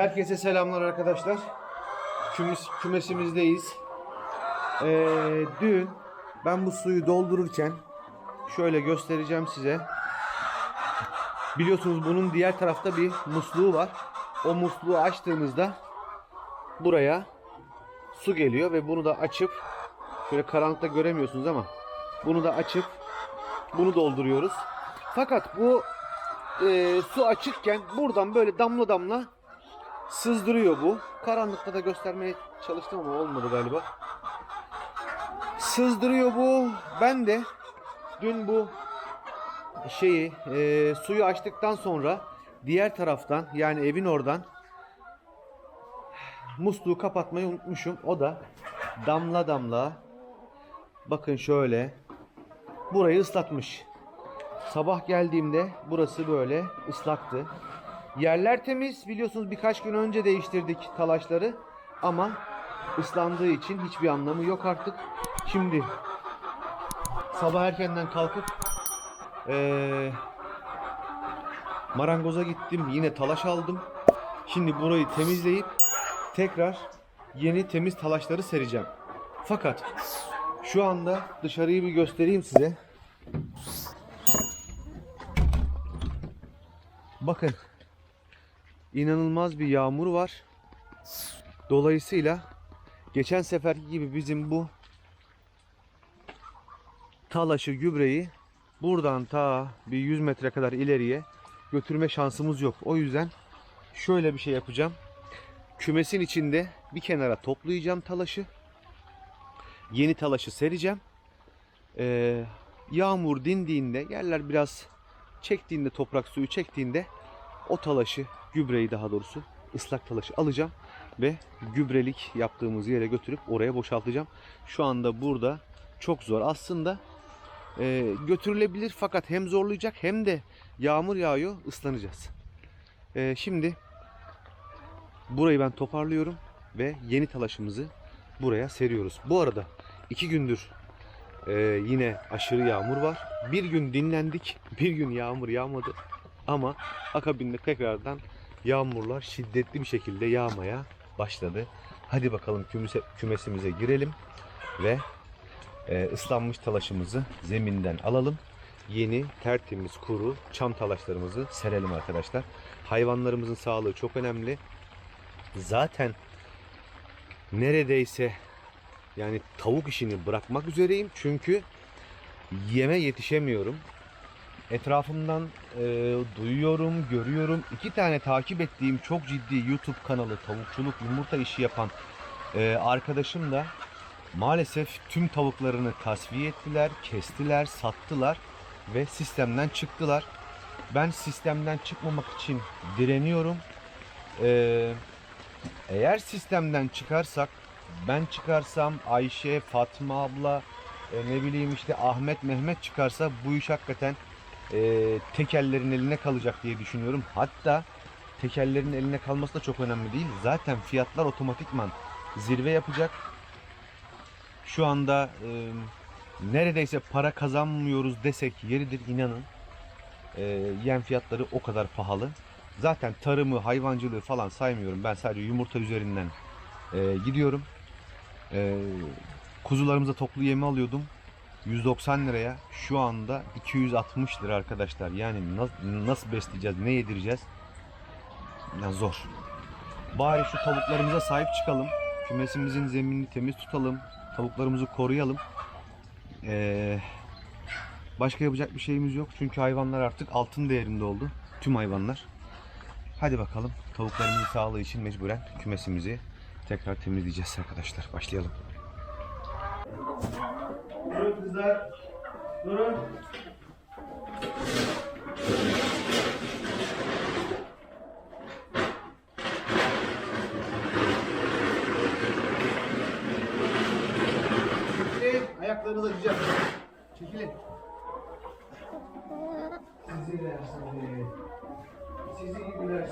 Herkese selamlar arkadaşlar. Kümes, kümesimizdeyiz. Ee, dün ben bu suyu doldururken şöyle göstereceğim size. Biliyorsunuz bunun diğer tarafta bir musluğu var. O musluğu açtığımızda buraya su geliyor ve bunu da açıp şöyle karanlıkta göremiyorsunuz ama bunu da açıp bunu dolduruyoruz. Fakat bu e, su açıkken buradan böyle damla damla sızdırıyor bu. Karanlıkta da göstermeye çalıştım ama olmadı galiba. Sızdırıyor bu. Ben de dün bu şeyi e, suyu açtıktan sonra diğer taraftan yani evin oradan musluğu kapatmayı unutmuşum. O da damla damla bakın şöyle burayı ıslatmış. Sabah geldiğimde burası böyle ıslaktı. Yerler temiz. Biliyorsunuz birkaç gün önce değiştirdik talaşları. Ama ıslandığı için hiçbir anlamı yok artık. Şimdi sabah erkenden kalkıp eee, marangoza gittim. Yine talaş aldım. Şimdi burayı temizleyip tekrar yeni temiz talaşları sereceğim. Fakat şu anda dışarıyı bir göstereyim size. Bakın. İnanılmaz bir yağmur var. Dolayısıyla geçen seferki gibi bizim bu talaşı gübreyi buradan ta bir 100 metre kadar ileriye götürme şansımız yok. O yüzden şöyle bir şey yapacağım. Kümesin içinde bir kenara toplayacağım talaşı. Yeni talaşı sereceğim. Ee, yağmur dindiğinde yerler biraz çektiğinde toprak suyu çektiğinde o talaşı gübreyi daha doğrusu ıslak talaşı alacağım ve gübrelik yaptığımız yere götürüp oraya boşaltacağım. Şu anda burada çok zor. Aslında e, götürülebilir fakat hem zorlayacak hem de yağmur yağıyor ıslanacağız. E, şimdi burayı ben toparlıyorum ve yeni talaşımızı buraya seriyoruz. Bu arada iki gündür ee, yine aşırı yağmur var. Bir gün dinlendik, bir gün yağmur yağmadı. Ama akabinde tekrardan yağmurlar şiddetli bir şekilde yağmaya başladı. Hadi bakalım kümese, kümesimize girelim ve e, ıslanmış talaşımızı zeminden alalım. Yeni, tertemiz, kuru çam talaşlarımızı serelim arkadaşlar. Hayvanlarımızın sağlığı çok önemli. Zaten neredeyse yani tavuk işini bırakmak üzereyim çünkü yeme yetişemiyorum. Etrafımdan e, duyuyorum, görüyorum. İki tane takip ettiğim çok ciddi YouTube kanalı tavukçuluk, yumurta işi yapan e, arkadaşım da maalesef tüm tavuklarını tasfiye ettiler, kestiler, sattılar ve sistemden çıktılar. Ben sistemden çıkmamak için direniyorum. E, eğer sistemden çıkarsak ben çıkarsam Ayşe, Fatma abla, e, ne bileyim işte Ahmet, Mehmet çıkarsa bu iş hakikaten e, tekellerin eline kalacak diye düşünüyorum. Hatta tekellerin eline kalması da çok önemli değil. Zaten fiyatlar otomatikman zirve yapacak. Şu anda e, neredeyse para kazanmıyoruz desek yeridir inanın. E, yem fiyatları o kadar pahalı. Zaten tarımı, hayvancılığı falan saymıyorum. Ben sadece yumurta üzerinden e, gidiyorum. Ee, kuzularımıza toplu yemi alıyordum. 190 liraya. Şu anda 260 lira arkadaşlar. Yani nasıl, nasıl besleyeceğiz, ne yedireceğiz? Yani zor. Bari şu tavuklarımıza sahip çıkalım. Kümesimizin zeminini temiz tutalım. Tavuklarımızı koruyalım. Ee, başka yapacak bir şeyimiz yok. Çünkü hayvanlar artık altın değerinde oldu. Tüm hayvanlar. Hadi bakalım. Tavuklarımızın sağlığı için mecburen kümesimizi tekrar temizleyeceğiz arkadaşlar. Başlayalım. Kızlar. Durun. Çekilin. Ayaklarınızı açacağım. Çekilin. Sizi sizi. Sizi gibiler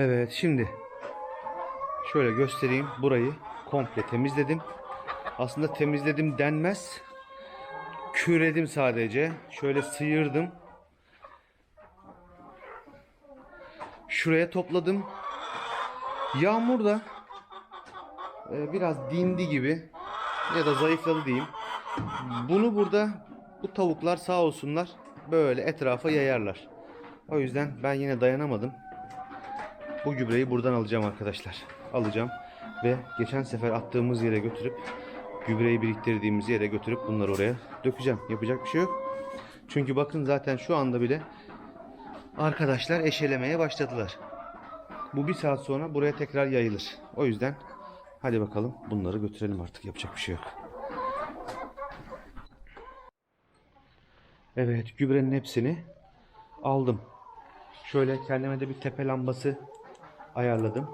Evet şimdi şöyle göstereyim. Burayı komple temizledim. Aslında temizledim denmez. Küredim sadece. Şöyle sıyırdım. Şuraya topladım. Yağmur da e, biraz dindi gibi ya da zayıfladı diyeyim. Bunu burada bu tavuklar sağ olsunlar böyle etrafa yayarlar. O yüzden ben yine dayanamadım. Bu gübreyi buradan alacağım arkadaşlar. Alacağım ve geçen sefer attığımız yere götürüp gübreyi biriktirdiğimiz yere götürüp bunları oraya dökeceğim. Yapacak bir şey yok. Çünkü bakın zaten şu anda bile arkadaşlar eşelemeye başladılar. Bu bir saat sonra buraya tekrar yayılır. O yüzden hadi bakalım bunları götürelim artık. Yapacak bir şey yok. Evet gübrenin hepsini aldım. Şöyle kendime de bir tepe lambası ayarladım.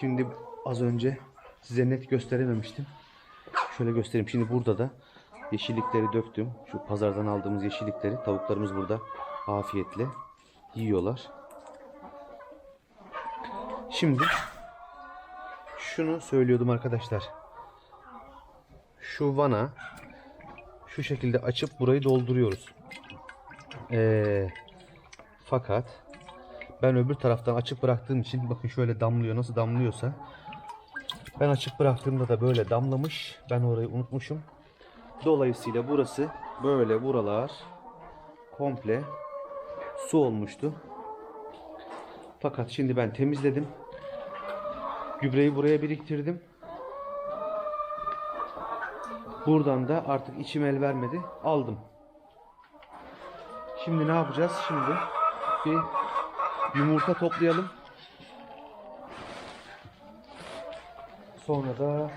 Şimdi az önce size net gösterememiştim. Şöyle göstereyim. Şimdi burada da yeşillikleri döktüm. Şu pazardan aldığımız yeşillikleri tavuklarımız burada afiyetle yiyorlar. Şimdi şunu söylüyordum arkadaşlar. Şu vana şu şekilde açıp burayı dolduruyoruz. Ee, fakat ben öbür taraftan açık bıraktığım için bakın şöyle damlıyor. Nasıl damlıyorsa ben açık bıraktığımda da böyle damlamış. Ben orayı unutmuşum. Dolayısıyla burası böyle buralar komple su olmuştu. Fakat şimdi ben temizledim. Gübreyi buraya biriktirdim. Buradan da artık içim el vermedi. Aldım. Şimdi ne yapacağız? Şimdi bir yumurta toplayalım. Sonra da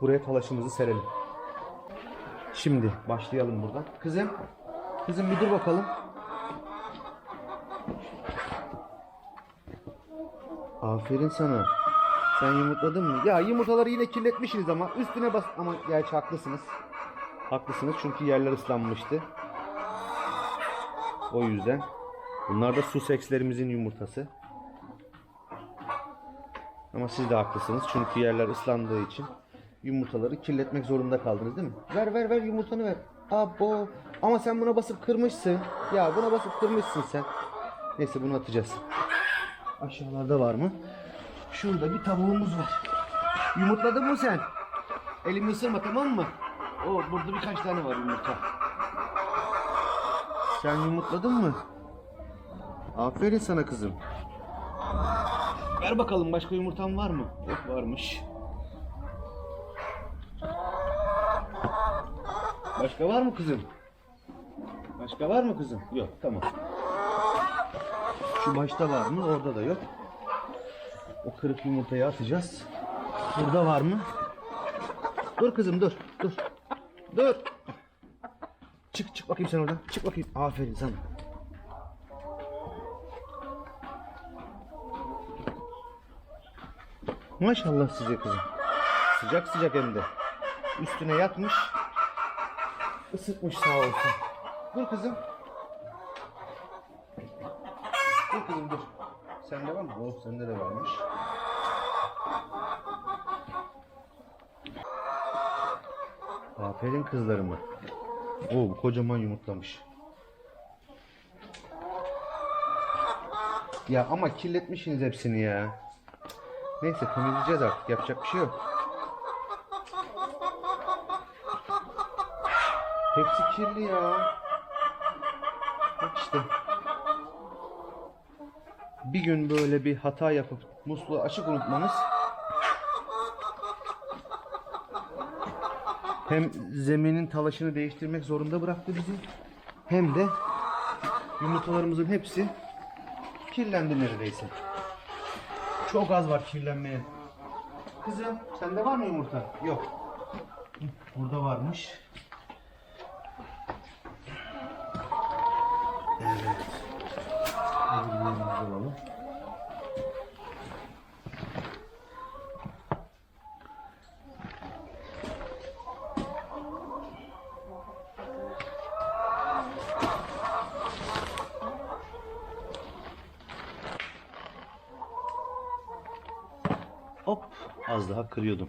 buraya talaşımızı serelim. Şimdi başlayalım buradan. Kızım, kızım bir dur bakalım. Aferin sana. Sen yumurtladın mı? Ya yumurtaları yine kirletmişsiniz ama üstüne bas ama gerçi haklısınız. Haklısınız çünkü yerler ıslanmıştı. O yüzden. Bunlar da Sussex'lerimizin yumurtası. Ama siz de haklısınız çünkü yerler ıslandığı için yumurtaları kirletmek zorunda kaldınız değil mi? Ver ver ver yumurtanı ver. Abo. Ama sen buna basıp kırmışsın. Ya buna basıp kırmışsın sen. Neyse bunu atacağız. Aşağılarda var mı? Şurada bir tavuğumuz var. Yumurtladın mı sen? Elimi ısırma tamam mı? O burada birkaç tane var yumurta. Sen yumurtladın mı? Aferin sana kızım. Ver bakalım başka yumurtan var mı? Yok varmış. Başka var mı kızım? Başka var mı kızım? Yok tamam. Şu başta var mı? Orada da yok. O kırık yumurtayı atacağız. Burada var mı? Dur kızım dur. Dur. Dur. Çık çık bakayım sen oradan. Çık bakayım. Aferin sana. Maşallah size kızım. Sıcak sıcak hem de. Üstüne yatmış. Isıtmış sağ olsun. Dur kızım. Dur kızım dur. Sende var mı? Oh sende de varmış. Aferin kızlarıma. Oo bu kocaman yumurtlamış. Ya ama kirletmişsiniz hepsini ya. Neyse temizleyeceğiz artık. Yapacak bir şey yok. Hepsi kirli ya. Bak işte. Bir gün böyle bir hata yapıp musluğu açık unutmanız hem zeminin talaşını değiştirmek zorunda bıraktı bizi hem de yumurtalarımızın hepsi kirlendi neredeyse. Çok az var kirlenmeye. Kızım sende var mı yumurta? Yok. Burada varmış. Evet. Alalım. Az daha kırıyordum.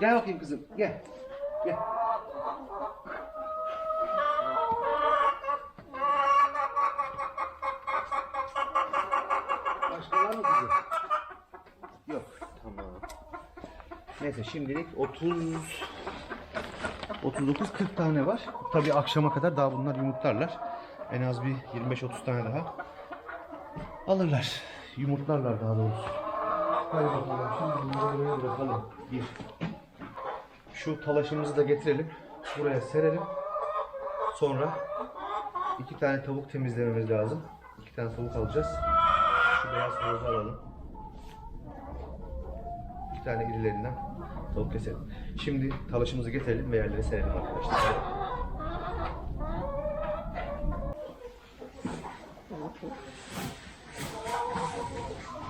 Gel bakayım kızım. Gel. Gel. Başka mı kızım? Yok. Tamam. Neyse şimdilik 30 39 40 tane var. Tabii akşama kadar daha bunlar yumurtlarlar. En az bir 25-30 tane daha alırlar. Yumurtlarlar daha doğrusu. Hadi bakalım şimdi bunları buraya bırakalım. Bir. Şu talaşımızı da getirelim. Buraya serelim. Sonra iki tane tavuk temizlememiz lazım. İki tane tavuk alacağız. Şu beyaz tavuğu alalım. İki tane irilerinden tavuk keselim. Şimdi talaşımızı getirelim ve yerlere serelim arkadaşlar. Thank you.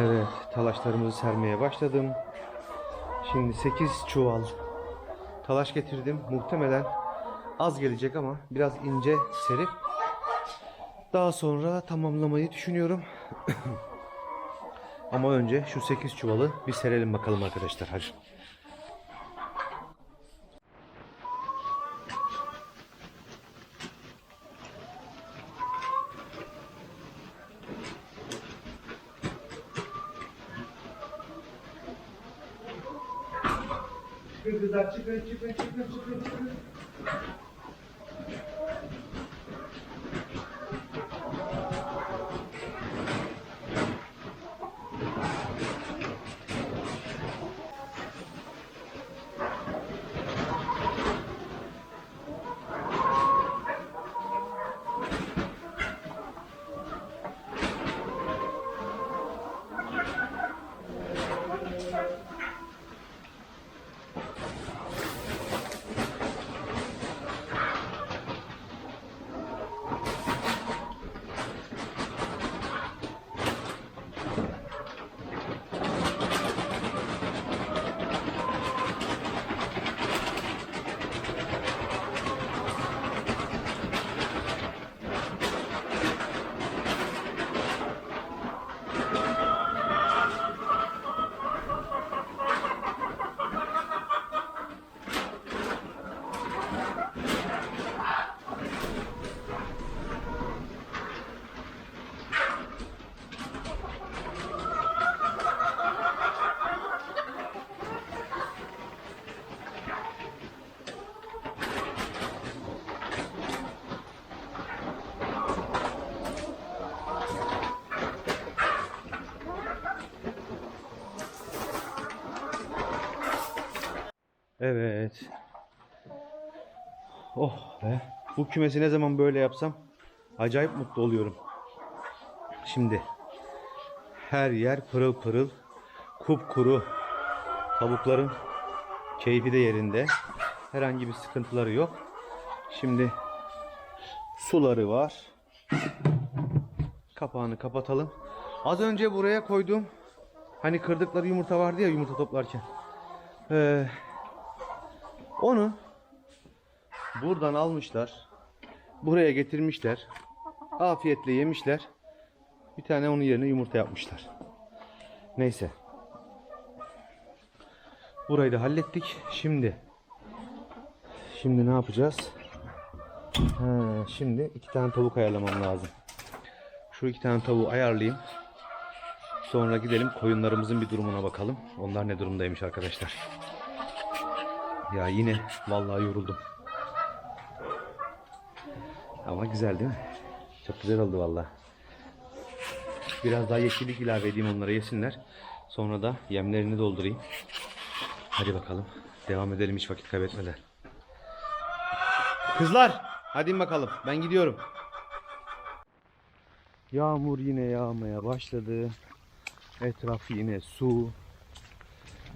Evet, talaşlarımızı sermeye başladım. Şimdi 8 çuval talaş getirdim. Muhtemelen az gelecek ama biraz ince serip daha sonra tamamlamayı düşünüyorum. ama önce şu 8 çuvalı bir serelim bakalım arkadaşlar. Hadi. Çıkın kızlar Bu kümesi ne zaman böyle yapsam acayip mutlu oluyorum. Şimdi her yer pırıl pırıl, kupkuru. Tavukların keyfi de yerinde. Herhangi bir sıkıntıları yok. Şimdi suları var. Kapağını kapatalım. Az önce buraya koyduğum hani kırdıkları yumurta vardı ya yumurta toplarken. Ee, onu buradan almışlar. buraya getirmişler. Afiyetle yemişler. Bir tane onun yerine yumurta yapmışlar. Neyse. Burayı da hallettik. Şimdi Şimdi ne yapacağız? Ha, şimdi iki tane tavuk ayarlamam lazım. Şu iki tane tavuğu ayarlayayım. Sonra gidelim koyunlarımızın bir durumuna bakalım. Onlar ne durumdaymış arkadaşlar. Ya yine vallahi yoruldum. Ama güzel değil mi? Çok güzel oldu vallahi. Biraz daha yeşillik ilave edeyim onlara yesinler. Sonra da yemlerini doldurayım. Hadi bakalım. Devam edelim hiç vakit kaybetmeden. Kızlar hadi bakalım. Ben gidiyorum. Yağmur yine yağmaya başladı. Etraf yine su.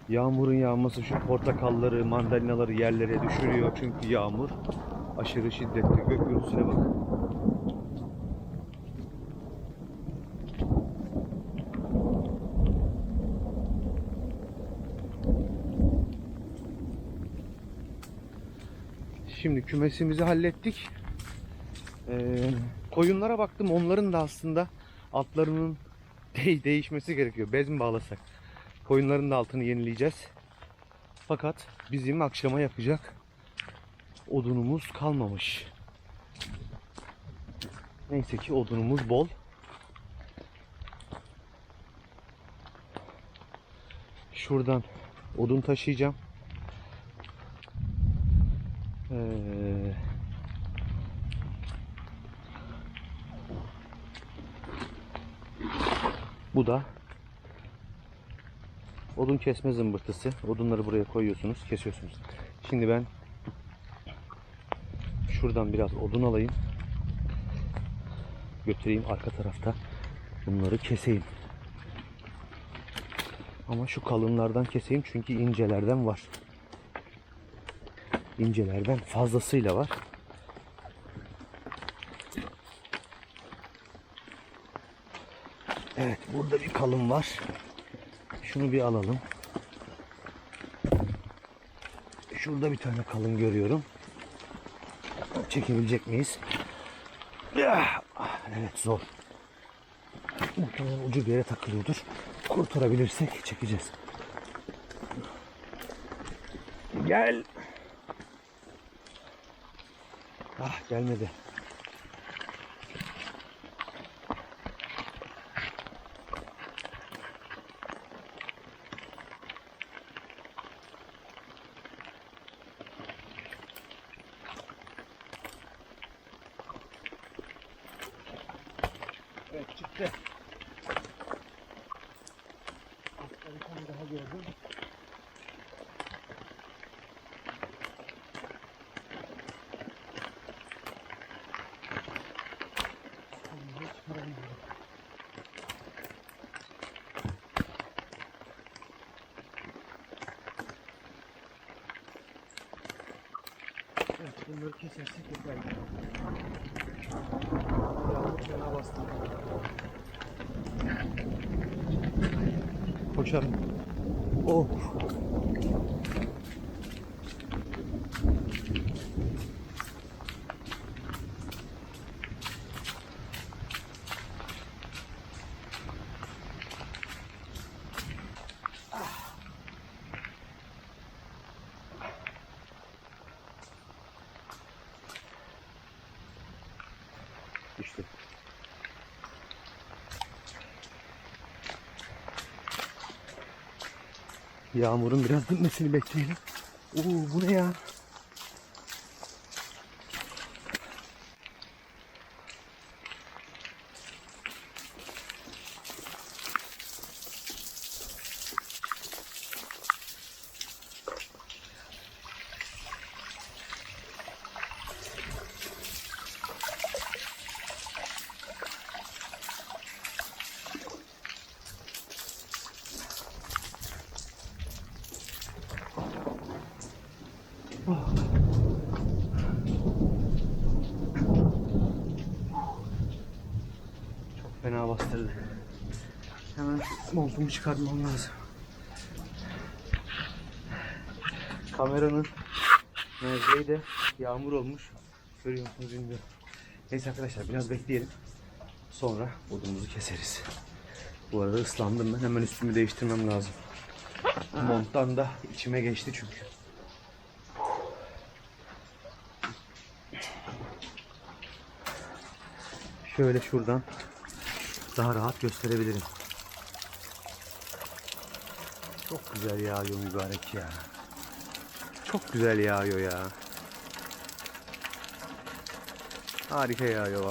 Yağmurun yağması şu portakalları, mandalinaları yerlere düşürüyor. Çünkü yağmur aşırı şiddetli. Gök gürültüsüne bak. Şimdi kümesimizi hallettik. Ee, koyunlara baktım. Onların da aslında altlarının de- değişmesi gerekiyor. Bez mi bağlasak? Koyunların da altını yenileyeceğiz. Fakat bizim akşama yakacak odunumuz kalmamış. Neyse ki odunumuz bol. Şuradan odun taşıyacağım. Ee, bu da odun kesme zımbırtısı. Odunları buraya koyuyorsunuz, kesiyorsunuz. Şimdi ben şuradan biraz odun alayım. Götüreyim arka tarafta. Bunları keseyim. Ama şu kalınlardan keseyim çünkü incelerden var. İncelerden fazlasıyla var. Evet burada bir kalın var. Şunu bir alalım. Şurada bir tane kalın görüyorum. Çekebilecek miyiz? Ah, Evet zor. Muhtemelen ucu bir yere takılıyordur. Kurtarabilirsek çekeceğiz. Gel. Ah gelmedi. Звертіться всі купейки. Ціна вас не Почали. О! Yağmurun biraz dinmesini bekleyelim. Oo bu ne ya? Çok fena bastırdı. Hemen montumu çıkartmam lazım. Kameranın merceği de yağmur olmuş. Görüyor musunuz bilmiyorum. Neyse arkadaşlar biraz bekleyelim. Sonra odumuzu keseriz. Bu arada ıslandım ben. Hemen üstümü değiştirmem lazım. Monttan da içime geçti çünkü. Şöyle şuradan daha rahat gösterebilirim. Çok güzel yağıyor mübarek ya. Çok güzel yağıyor ya. Harika yağıyor.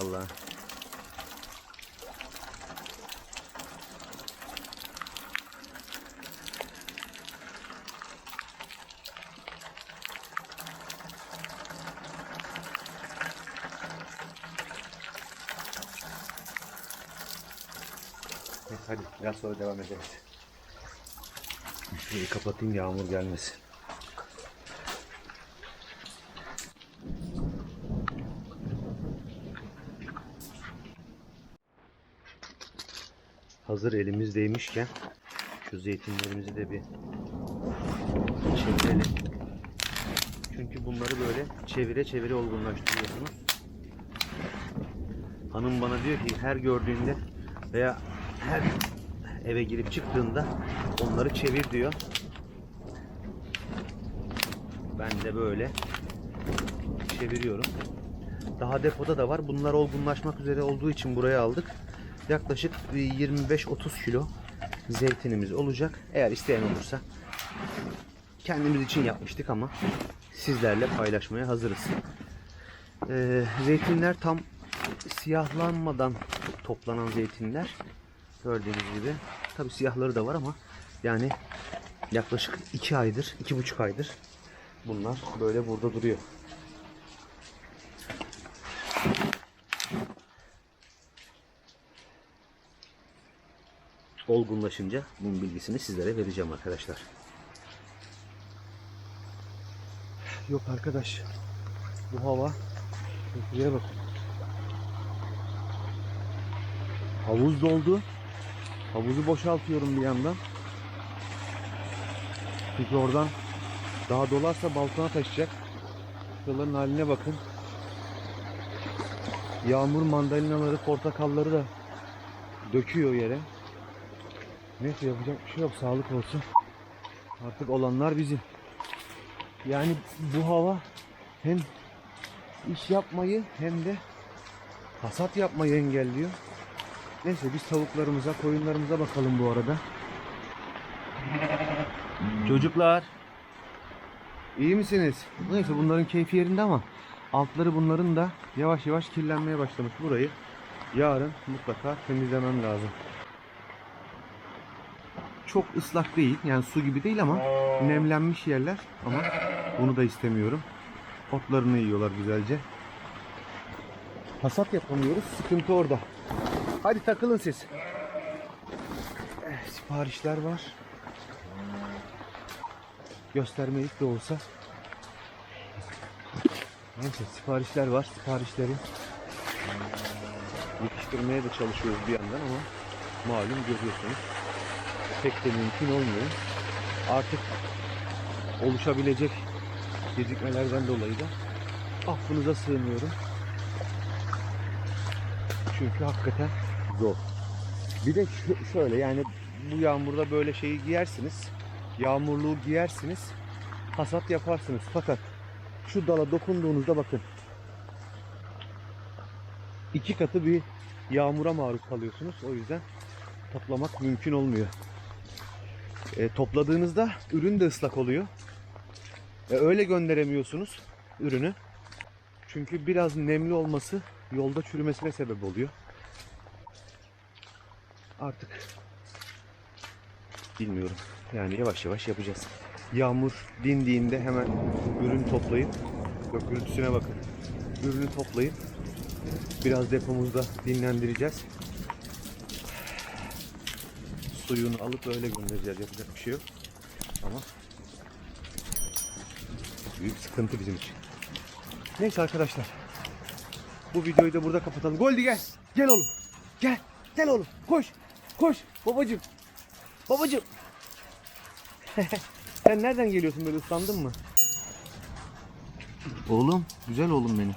Evet, hadi biraz sonra devam ederiz. Şurayı kapatayım yağmur gelmesin. Hazır elimizdeymişken şu zeytinlerimizi de bir çevirelim. Çünkü bunları böyle çevire çevire olgunlaştırıyorsunuz. Hanım bana diyor ki her gördüğünde veya her eve girip çıktığında onları çevir diyor. Ben de böyle çeviriyorum. Daha depoda da var. Bunlar olgunlaşmak üzere olduğu için buraya aldık. Yaklaşık bir 25-30 kilo zeytinimiz olacak. Eğer isteyen olursa kendimiz için yapmıştık ama sizlerle paylaşmaya hazırız. Ee, zeytinler tam siyahlanmadan toplanan zeytinler. Gördüğünüz gibi. Tabi siyahları da var ama yani yaklaşık 2 aydır, 2,5 aydır bunlar böyle burada duruyor. Olgunlaşınca bunun bilgisini sizlere vereceğim arkadaşlar. Yok arkadaş. Bu hava şuraya bakın. Havuz doldu. Havuzu boşaltıyorum bir yandan. Çünkü oradan daha dolarsa balkona taşıyacak. Şuraların haline bakın. Yağmur mandalinaları, portakalları da döküyor yere. Neyse yapacak bir şey yok. Sağlık olsun. Artık olanlar bizim. Yani bu hava hem iş yapmayı hem de hasat yapmayı engelliyor. Neyse biz tavuklarımıza, koyunlarımıza bakalım bu arada. Çocuklar. iyi misiniz? Neyse bunların keyfi yerinde ama altları bunların da yavaş yavaş kirlenmeye başlamış. Burayı yarın mutlaka temizlemem lazım. Çok ıslak değil. Yani su gibi değil ama nemlenmiş yerler ama bunu da istemiyorum. Otlarını yiyorlar güzelce. Hasat yapamıyoruz. Sıkıntı orada. Hadi takılın siz. Eh, Siparişler var. Göstermelik de olsa. Neyse siparişler var. Siparişleri yetiştirmeye de çalışıyoruz bir yandan ama malum görüyorsunuz. Pek de mümkün olmuyor. Artık oluşabilecek gecikmelerden dolayı da affınıza sığınıyorum. Çünkü hakikaten zor. Bir de şöyle yani bu yağmurda böyle şeyi giyersiniz. Yağmurluğu giyersiniz. Hasat yaparsınız. Fakat şu dala dokunduğunuzda bakın. iki katı bir yağmura maruz kalıyorsunuz. O yüzden toplamak mümkün olmuyor. E, topladığınızda ürün de ıslak oluyor. E, öyle gönderemiyorsunuz ürünü. Çünkü biraz nemli olması yolda çürümesine sebep oluyor. Artık bilmiyorum. Yani yavaş yavaş yapacağız. Yağmur dindiğinde hemen ürün toplayıp yok gürültüsüne bakın. Ürünü toplayıp biraz depomuzda dinlendireceğiz. Suyunu alıp öyle göndereceğiz. Yapacak bir şey yok. Ama büyük sıkıntı bizim için. Neyse arkadaşlar. Bu videoyu da burada kapatalım. Goldi gel. Gel oğlum. Gel. Gel oğlum. Koş. Koş. Babacım. Babacım. Sen nereden geliyorsun böyle ıslandın mı? Oğlum. Güzel oğlum benim.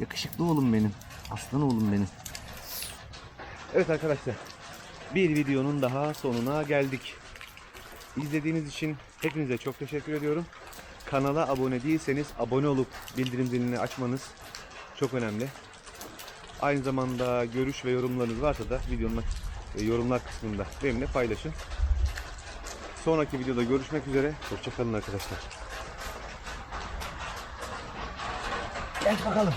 Yakışıklı oğlum benim. Aslan oğlum benim. Evet arkadaşlar. Bir videonun daha sonuna geldik. İzlediğiniz için hepinize çok teşekkür ediyorum. Kanala abone değilseniz abone olup bildirim zilini açmanız çok önemli. Aynı zamanda görüş ve yorumlarınız varsa da videonun e, yorumlar kısmında benimle paylaşın. Sonraki videoda görüşmek üzere. Hoşçakalın arkadaşlar. Gel bakalım.